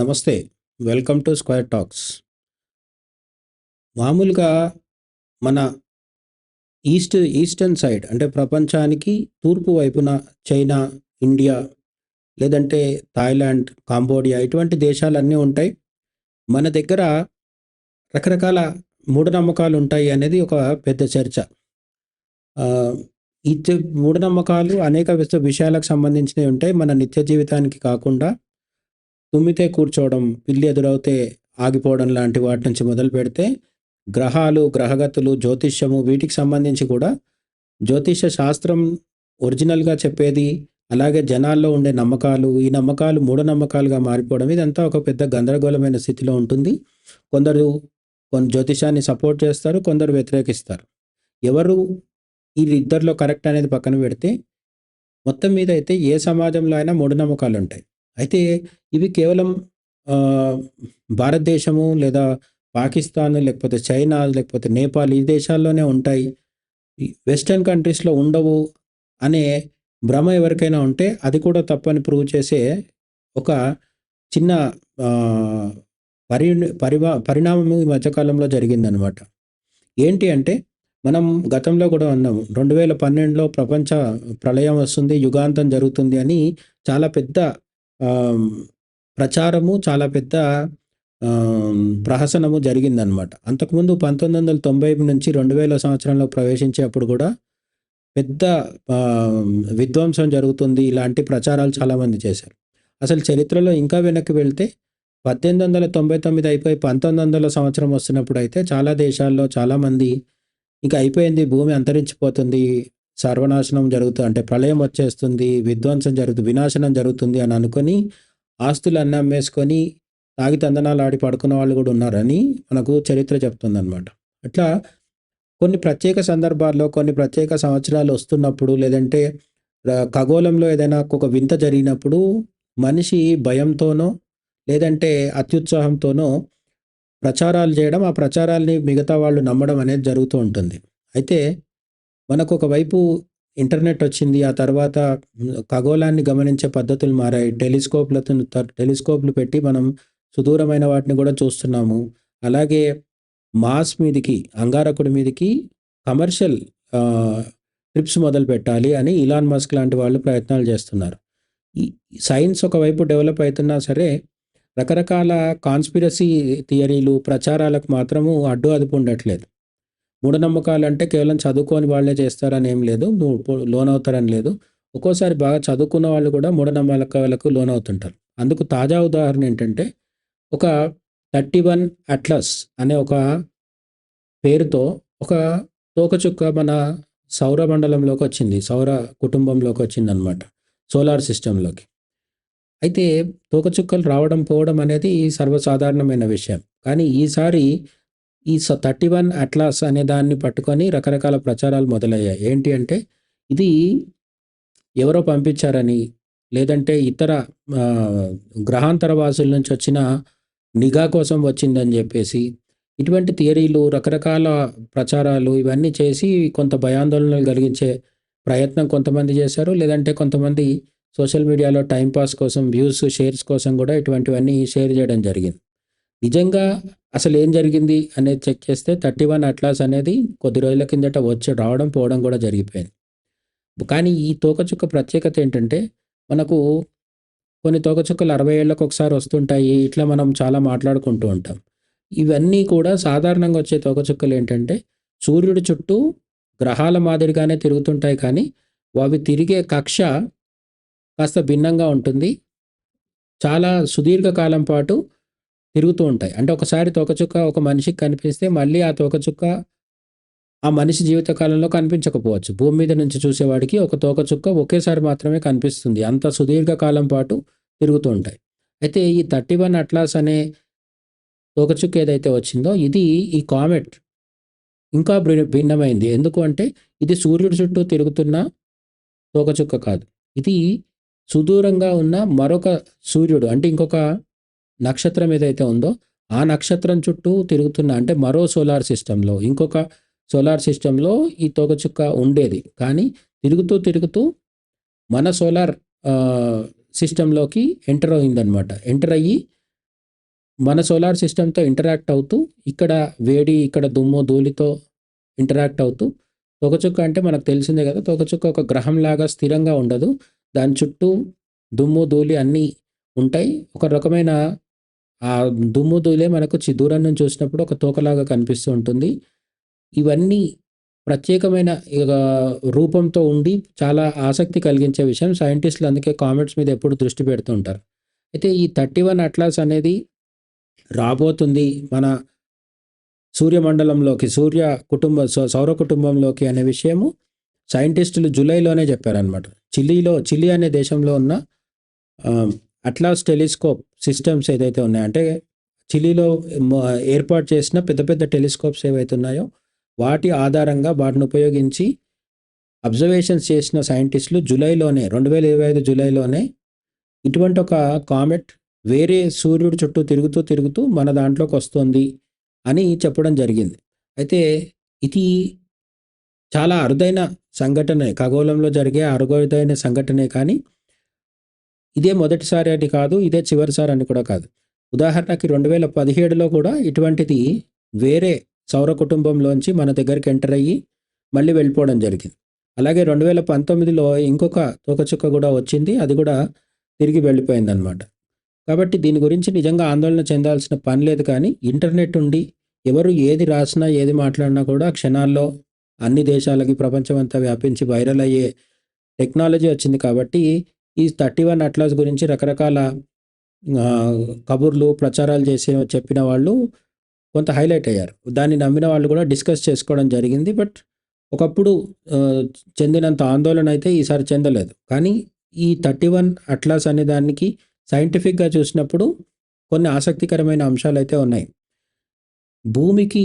నమస్తే. Welcome to square talks. మామూలుగా మన ఈస్ట్ ఈస్టర్న్ సైడ్ అంటే ప్రపంచానికి తూర్పు వైపున చైనా, ఇండియా లేదంటే థాయిలాండ్, కాంబోడియా ఇటువంటి దేశాలన్నీ ఉంటాయి. మన దగ్గర రకరకాల మూఢనమ్మకాలు ఉంటాయి అనేది ఒక పెద్ద చర్చ. ఈ మూఢనమ్మకాలు అనేక విషయాలకు సంబంధించినవి ఉంటాయి. మన నిత్య జీవితానికి కాకుండా తుమ్మితే కూర్చోవడం, పిల్లి ఎదురవుతే ఆగిపోవడం లాంటి వాటి నుంచి మొదలుపెడితే గ్రహాలు, గ్రహగతులు, జ్యోతిష్యము వీటికి సంబంధించి కూడా జ్యోతిష శాస్త్రం ఒరిజినల్‌గా చెప్పేది, అలాగే జనాల్లో ఉండే నమ్మకాలు, ఈ నమ్మకాలు మూఢనమ్మకాలుగా మారిపోవడం ఇదంతా ఒక పెద్ద గందరగోళమైన స్థితిలో ఉంటుంది. కొందరు కొన్ని జ్యోతిషాన్ని సపోర్ట్ చేస్తారు. కొందరు వ్యతిరేకిస్తారు. ఎవరు ఈ ఇద్దరిలో కరెక్ట్ అనేది పక్కన పెడితే మొత్తం మీద అయితే ఏ సమాజంలో అయినా మూఢనమ్మకాలుంటాయి. అయితే ఇవి కేవలం భారతదేశము లేదా పాకిస్తాన్ లేకపోతే చైనా లేకపోతే నేపాల్ ఈ దేశాల్లోనే ఉంటాయి. వెస్టర్న్ కంట్రీస్‌లో ఉండవు అనే భ్రమ ఎవరికైనా ఉంటే అది కూడా తప్పని ప్రూవ్ చేసే ఒక చిన్న పరి పరిణి పరివా పరిణామం ఈ మధ్యకాలంలో జరిగిందనమాట. ఏంటి అంటే మనం గతంలో కూడా అన్నాము. 2012లో ప్రపంచ ప్రళయం వస్తుంది, యుగాంతం జరుగుతుంది అని చాలా పెద్ద ప్రచారము, చాలా పెద్ద ప్రహసనము జరిగిందనమాట. అంతకుముందు 1990 నుంచి 2000 సంవత్సరంలో ప్రవేశించేప్పుడు కూడా పెద్ద విధ్వంసం జరుగుతుంది ఇలాంటి ప్రచారాలు చాలామంది చేశారు. అసలు చరిత్రలో ఇంకా వెనక్కి వెళ్తే 1899 అయిపోయి 1900 సంవత్సరం వస్తున్నప్పుడు అయితే చాలా దేశాల్లో చాలామంది ఇంకా అయిపోయింది భూమి అంతరించిపోతుంది, సర్వనాశనం జరుగుతూ అంటే ప్రళయం వచ్చేస్తుంది, విధ్వంసం జరుగుతుంది, వినాశనం జరుగుతుంది అని అనుకోని ఆస్తులన్నీ అమ్మేసుకొని తాగి తందనాలాడి పడుకున్న వాళ్ళు కూడా ఉన్నారని మనకు చరిత్ర చెప్తుందనమాట. అట్లా కొన్ని ప్రత్యేక సందర్భాల్లో, కొన్ని ప్రత్యేక సంవత్సరాలు వస్తున్నప్పుడు లేదంటే ఖగోళంలో ఏదైనా ఒక వింత జరిగినప్పుడు మనిషి భయంతోనో లేదంటే అత్యుత్సాహంతోనో ప్రచారాలు చేయడం, ఆ ప్రచారాల్ని మిగతా వాళ్ళు నమ్మడం అనేది జరుగుతూ ఉంటుంది. అయితే మనకు ఒకవైపు ఇంటర్నెట్ వచ్చింది. ఆ తర్వాత ఖగోళాన్ని గమనించే పద్ధతులు మారాయి. టెలిస్కోప్లతో టెలిస్కోప్‌లు పెట్టి మనం సుదూరమైన వాటిని కూడా చూస్తున్నాము. అలాగే మాస్ మీదికి, అంగారకుడి మీదికి కమర్షియల్ ట్రిప్స్ మొదలు పెట్టాలి అని ఇలాన్ మస్క్ లాంటి వాళ్ళు ప్రయత్నాలు చేస్తున్నారు. ఈ సైన్స్ ఒకవైపు డెవలప్ అవుతున్నా సరే రకరకాల కాన్స్పిరసీ థియరీలు, ప్రచారాలకు మాత్రము అడ్డు అదుపు ఉండట్లేదు. మూఢనమ్మకాలు అంటే కేవలం చదువుకోని వాళ్ళే చేస్తారని ఏం లేదు. లోనవుతారని లేదు. ఒక్కోసారి బాగా చదువుకున్న వాళ్ళు కూడా మూఢనమ్మకాలకు లోనవుతుంటారు. అందుకు తాజా ఉదాహరణ ఏంటంటే ఒక 31 అట్లస్ అనే ఒక పేరుతో ఒక తోకచుక్క మన సౌర మండలంలోకి వచ్చింది. సౌర కుటుంబంలోకి వచ్చింది అనమాట సోలార్ సిస్టంలోకి అయితే తోకచుక్కలు రావడం, పోవడం అనేది సర్వసాధారణమైన విషయం. కానీ ఈసారి ఈ స 31 అట్లాస్ అనే దాన్ని పట్టుకొని రకరకాల ప్రచారాలు మొదలయ్యాయి. ఏంటి అంటే ఇది ఎవరో పంపించారని, లేదంటే ఇతర గ్రహాంతర వాసుల నుంచి వచ్చిన నిఘా కోసం వచ్చిందని చెప్పేసి ఇటువంటి థియరీలు, రకరకాల ప్రచారాలు ఇవన్నీ చేసి కొంత భయాందోళనలు కలిగించే ప్రయత్నం కొంతమంది చేశారు. లేదంటే కొంతమంది సోషల్ మీడియాలో టైంపాస్ కోసం, వ్యూస్, షేర్స్ కోసం కూడా ఇటువంటివన్నీ షేర్ చేయడం జరిగింది. నిజంగా అసలు ఏం జరిగింది అనేది చెక్ చేస్తే 31 అట్లాస్ అనేది కొద్ది రోజుల కిందట వచ్చి రావడం, పోవడం కూడా జరిగిపోయింది. కానీ ఈ తోకచుక్క ప్రత్యేకత ఏంటంటే మనకు కొన్ని తోకచుక్కలు 60 ఏళ్ళకు ఒకసారి వస్తుంటాయి. ఇట్లా మనం చాలా మాట్లాడుకుంటూ ఉంటాం. ఇవన్నీ కూడా సాధారణంగా వచ్చే తోకచుక్కలు ఏంటంటే సూర్యుడి చుట్టూ గ్రహాల మాదిరిగానే తిరుగుతుంటాయి కానీ అవి తిరిగే కక్ష కాస్త భిన్నంగా ఉంటుంది. చాలా సుదీర్ఘకాలం పాటు తిరుగుతూ ఉంటాయి. అంటే ఒకసారి తోకచుక్క ఒక మనిషికి కనిపిస్తే మళ్ళీ ఆ తోకచుక్క ఆ మనిషి జీవితకాలంలో కనిపించకపోవచ్చు. భూమి మీద నుంచి చూసేవాడికి ఒక తోకచుక్క ఒకేసారి మాత్రమే కనిపిస్తుంది. అంత సుదీర్ఘ కాలం పాటు తిరుగుతూ ఉంటాయి. అయితే ఈ 31 అట్లాస్ అనే తోకచుక్క ఏదైతే వచ్చిందో ఇది ఈ కామెట్ ఇంకా భిన్నమైంది. ఎందుకు అంటే ఇది సూర్యుడి చుట్టూ తిరుగుతున్న తోకచుక్క కాదు. ఇది సుదూరంగా ఉన్న మరొక సూర్యుడు అంటే ఇంకొక నక్షత్రం ఏదైతే ఉందో ఆ నక్షత్రం చుట్టూ తిరుగుతున్న అంటే మరో సోలార్ సిస్టంలో ఇంకొక సోలార్ సిస్టంలో ఈ తోకచుక్క ఉండేది. కానీ తిరుగుతూ, తిరుగుతూ మన సోలార్ సిస్టంలోకి ఎంటర్ అయిందనమాట. ఎంటర్ అయ్యి మన సోలార్ సిస్టంతో ఇంటరాక్ట్ అవుతూ, ఇక్కడ వేడి, ఇక్కడ దుమ్ము, ధూళితో ఇంటరాక్ట్ అవుతూ తోకచుక్క అంటే మనకు తెలిసిందే కదా! తోకచుక్క ఒక గ్రహం లాగా స్థిరంగా ఉండదు. దాని చుట్టూ దుమ్ము, ధూళి అన్నీ ఉంటాయి. ఒక రకమైన ఆ దుమ్ము, ధూళే మనకు చి దూరం నుంచి చూసినప్పుడు ఒక తోకలాగా కనిపిస్తూ ఉంటుంది. ఇవన్నీ ప్రత్యేకమైన రూపంతో ఉండి చాలా ఆసక్తి కలిగించే విషయం. సైంటిస్టులు అందుకే కామెంట్స్ మీద ఎప్పుడు దృష్టి పెడుతూ ఉంటారు. అయితే ఈ 31 అట్లాస్ అనేది రాబోతుంది మన సూర్యమండలంలోకి, సూర్య కుటుంబ సౌ సౌర కుటుంబంలోకి అనే విషయము సైంటిస్టులు జులైలోనే చెప్పారనమాట. చిలీలో చిలీ అనే దేశంలో ఉన్న అట్లాస్ టెలిస్కోప్ సిస్టమ్స్ ఏదైతే ఉన్నాయో అంటే చిలీలో ఏర్పాటు చేసిన పెద్ద పెద్ద టెలిస్కోప్స్ ఏవైతే ఉన్నాయో వాటి ఆధారంగా వాటిని ఉపయోగించి అబ్జర్వేషన్స్ చేసిన సైంటిస్టులు జులైలోనే 2025 జులైలోనే ఇటువంటి ఒక కామెట్ వేరే సూర్యుడి చుట్టూ తిరుగుతూ, తిరుగుతూ మన దాంట్లోకి వస్తుంది అని చెప్పడం జరిగింది. అయితే ఇది చాలా అరుదైన సంఘటనే. ఖగోళంలో జరిగే అరుదైన సంఘటనే కానీ ఇదే మొదటిసారి అని కాదు. ఇదే చివరిసారి అని కూడా కాదు. ఉదాహరణకి 2017లో కూడా ఇటువంటిది వేరే సౌర కుటుంబంలోంచి మన దగ్గరికి ఎంటర్ అయ్యి మళ్ళీ వెళ్ళిపోవడం జరిగింది. అలాగే 2019లో ఇంకొక తోకచుక్క కూడా వచ్చింది. అది కూడా తిరిగి వెళ్ళిపోయింది అనమాట కాబట్టి దీని గురించి నిజంగా ఆందోళన చెందాల్సిన పని లేదు కానీ ఇంటర్నెట్ ఉండి ఎవరు ఏది రాసినా, ఏది మాట్లాడినా కూడా క్షణాల్లో అన్ని దేశాలకి ప్రపంచమంతా వ్యాపించి వైరల్ అయ్యే టెక్నాలజీ వచ్చింది కాబట్టి ఈ 31 అట్లాస్ గురించి రకరకాల కబుర్లు, ప్రచారాలు చేసే చెప్పిన వాళ్ళు కొంత హైలైట్ అయ్యారు. దాన్ని నమ్మిన వాళ్ళు కూడా డిస్కస్ చేసుకోవడం జరిగింది. బట్ ఒకప్పుడు చెందినంత ఆందోళన అయితే ఈసారి చెందలేదు. కానీ ఈ 31 అట్లాస్ అనే దానికి సైంటిఫిక్‌గా చూసినప్పుడు కొన్ని ఆసక్తికరమైన అంశాలు అయితే ఉన్నాయి. భూమికి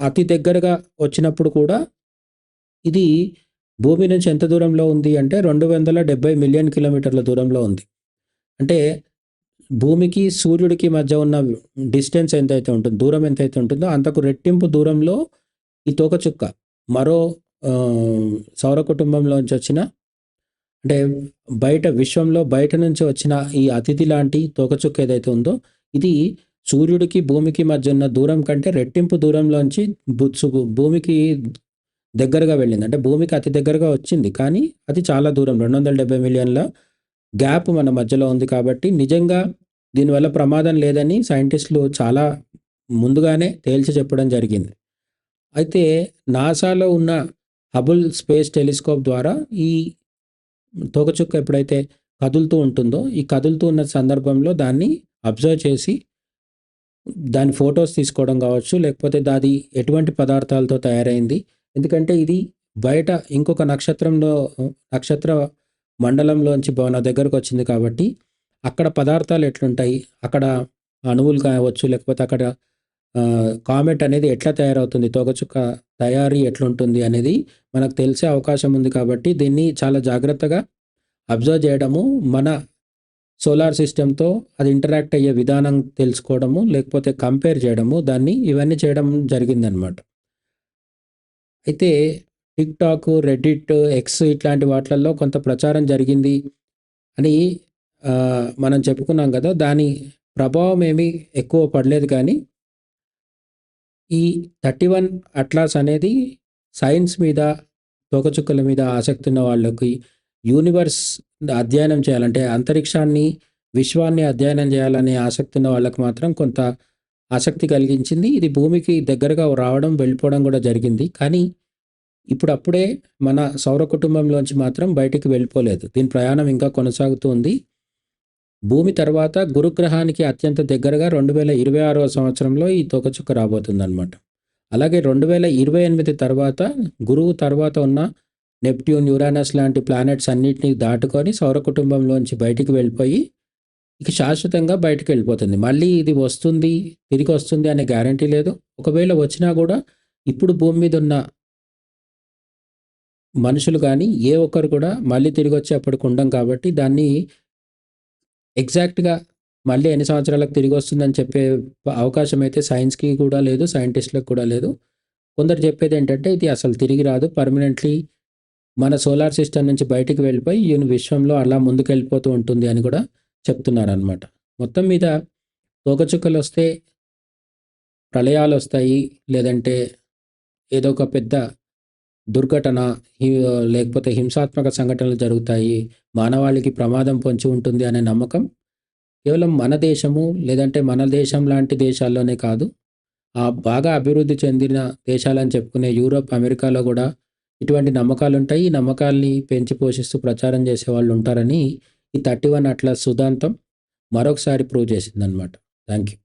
అతి దగ్గరగా వచ్చినప్పుడు కూడా ఇది భూమి నుంచి ఎంత దూరంలో ఉంది అంటే 270 మిలియన్ కిలోమీటర్ల దూరంలో ఉంది. అంటే భూమికి, సూర్యుడికి మధ్య ఉన్న డిస్టెన్స్ ఎంతైతే ఉంటుందో, దూరం ఎంతైతే ఉంటుందో అంతకు రెట్టింపు దూరంలో ఈ తోకచుక్క మరో సౌర కుటుంబంలోంచి వచ్చిన అంటే బయట విశ్వంలో బయట నుంచి వచ్చిన ఈ అతిథి లాంటి తోకచుక్క ఏదైతే ఉందో ఇది సూర్యుడికి, భూమికి మధ్య ఉన్న దూరం కంటే రెట్టింపు దూరంలోంచి భూమికి దగ్గరగా వెళ్ళింది. అంటే భూమికి అతి దగ్గరగా వచ్చింది. కానీ అది చాలా దూరం 270 మిలియన్ల గ్యాప్ మన మధ్యలో ఉంది కాబట్టి నిజంగా దీనివల్ల ప్రమాదం లేదని సైంటిస్ట్‌లు చాలా ముందుగానే తేల్చి చెప్పడం జరిగింది. అయితే నాసాలో ఉన్న హబుల్ స్పేస్ టెలిస్కోప్ ద్వారా ఈ తోకచుక్క ఎప్పుడైతే కదులుతూ ఉంటుందో, ఈ కదులుతూ ఉన్న సందర్భంలో దాన్ని అబ్జర్వ్ చేసి దాని ఫొటోస్ తీసుకోవడం కావచ్చు, లేకపోతే దాది ఎటువంటి పదార్థాలతో తయారైంది. ఎందుకంటే ఇది బయట ఇంకొక నక్షత్రంలో నక్షత్ర మండలంలోంచి దగ్గరకు వచ్చింది కాబట్టి అక్కడ పదార్థాలు ఎట్లుంటాయి, అక్కడ అణువులు కావచ్చు, లేకపోతే అక్కడ కామెట్ అనేది ఎట్లా తయారవుతుంది, తోగచుక్క తయారీ ఎట్లుంటుంది అనేది మనకు తెలిసే అవకాశం ఉంది కాబట్టి దీన్ని చాలా జాగ్రత్తగా అబ్జర్వ్ చేయడము, మన సోలార్ సిస్టమ్‌తో అది ఇంటరాక్ట్ అయ్యే విధానం తెలుసుకోవడము, లేకపోతే కంపేర్ చేయడము దాన్ని ఇవన్నీ చేయడం జరిగిందనమాట. అయితే టిక్‌టాక్, రెడ్డిట్, ఎక్స్ ఇట్లాంటి వాట్లల్లో కొంత ప్రచారం జరిగింది అని మనం చెప్పుకున్నాం కదా! దాని ప్రభావం ఏమీ ఎక్కువ పడలేదు కానీ ఈ 31 అట్లాస్ అనేది సైన్స్ మీద, తోకచుక్కల మీద ఆసక్తి ఉన్న వాళ్ళకి యూనివర్స్ అధ్యయనం చేయాలంటే అంతరిక్షాన్ని, విశ్వాన్ని అధ్యయనం చేయాలనే ఆసక్తి ఉన్న వాళ్ళకి మాత్రం కొంత ఆసక్తి కలిగించింది. ఇది భూమికి దగ్గరగా రావడం, వెళ్ళిపోవడం కూడా జరిగింది. కానీ ఇప్పుడప్పుడే మన సౌర కుటుంబంలోంచి మాత్రం బయటికి వెళ్ళిపోలేదు. దీని ప్రయాణం ఇంకా కొనసాగుతూ ఉంది. భూమి తర్వాత గురుగ్రహానికి అత్యంత దగ్గరగా 2026వ సంవత్సరంలో ఈ తోకచుక్క రాబోతుందన్నమాట అలాగే 2028 తర్వాత గురువు తర్వాత ఉన్న నెప్ట్యూన్, యురేనస్ లాంటి ప్లానెట్స్ అన్నిటిని దాటుకొని సౌర కుటుంబంలోంచి బయటికి వెళ్ళిపోయి ఇక శాశ్వతంగా బయటికెళ్ళిపోతుంది. మళ్ళీ ఇది వస్తుంది, తిరిగి వస్తుంది అనే గ్యారంటీ లేదు. ఒకవేళ వచ్చినా కూడా ఇప్పుడు భూమి మీద ఉన్న మనుషులు కానీ ఏ ఒక్కరు కూడా మళ్ళీ తిరిగొచ్చి అప్పటికి ఉండం కాబట్టి దాన్ని ఎగ్జాక్ట్‌గా మళ్ళీ ఎన్ని సంవత్సరాలకు తిరిగి వస్తుందని చెప్పే అవకాశం అయితే సైన్స్‌కి కూడా లేదు, సైంటిస్ట్‌లకు కూడా లేదు. కొందరు చెప్పేది ఏంటంటే ఇది అసలు తిరిగి రాదు. పర్మనెంట్‌లీ మన సోలార్ సిస్టమ్ నుంచి బయటికి వెళ్ళిపోయి ఈయన విశ్వంలో అలా ముందుకు వెళ్ళిపోతూ ఉంటుంది అని కూడా చెప్తున్నారనమాట. మొత్తం మీద తోకచుక్కలు వస్తే ప్రళయాలు వస్తాయి లేదంటే ఏదో ఒక పెద్ద దుర్ఘటన లేకపోతే హింసాత్మక సంఘటనలు జరుగుతాయి. మానవాళికి ప్రమాదం పొంచి ఉంటుంది అనే నమ్మకం కేవలం మన దేశము లేదంటే మన దేశం లాంటి దేశాల్లోనే కాదు. ఆ బాగా అభివృద్ధి చెందిన దేశాలని చెప్పుకునే యూరోప్, అమెరికాలో కూడా ఇటువంటి నమ్మకాలుంటాయి. ఈ నమ్మకాల్ని పెంచి పోషిస్తూ ప్రచారం చేసే వాళ్ళు ఉంటారని ఈ థర్టీ వన్ అట్లా సుధాంతం మరొకసారి ప్రూవ్ చేసిందనమాట. Thank you.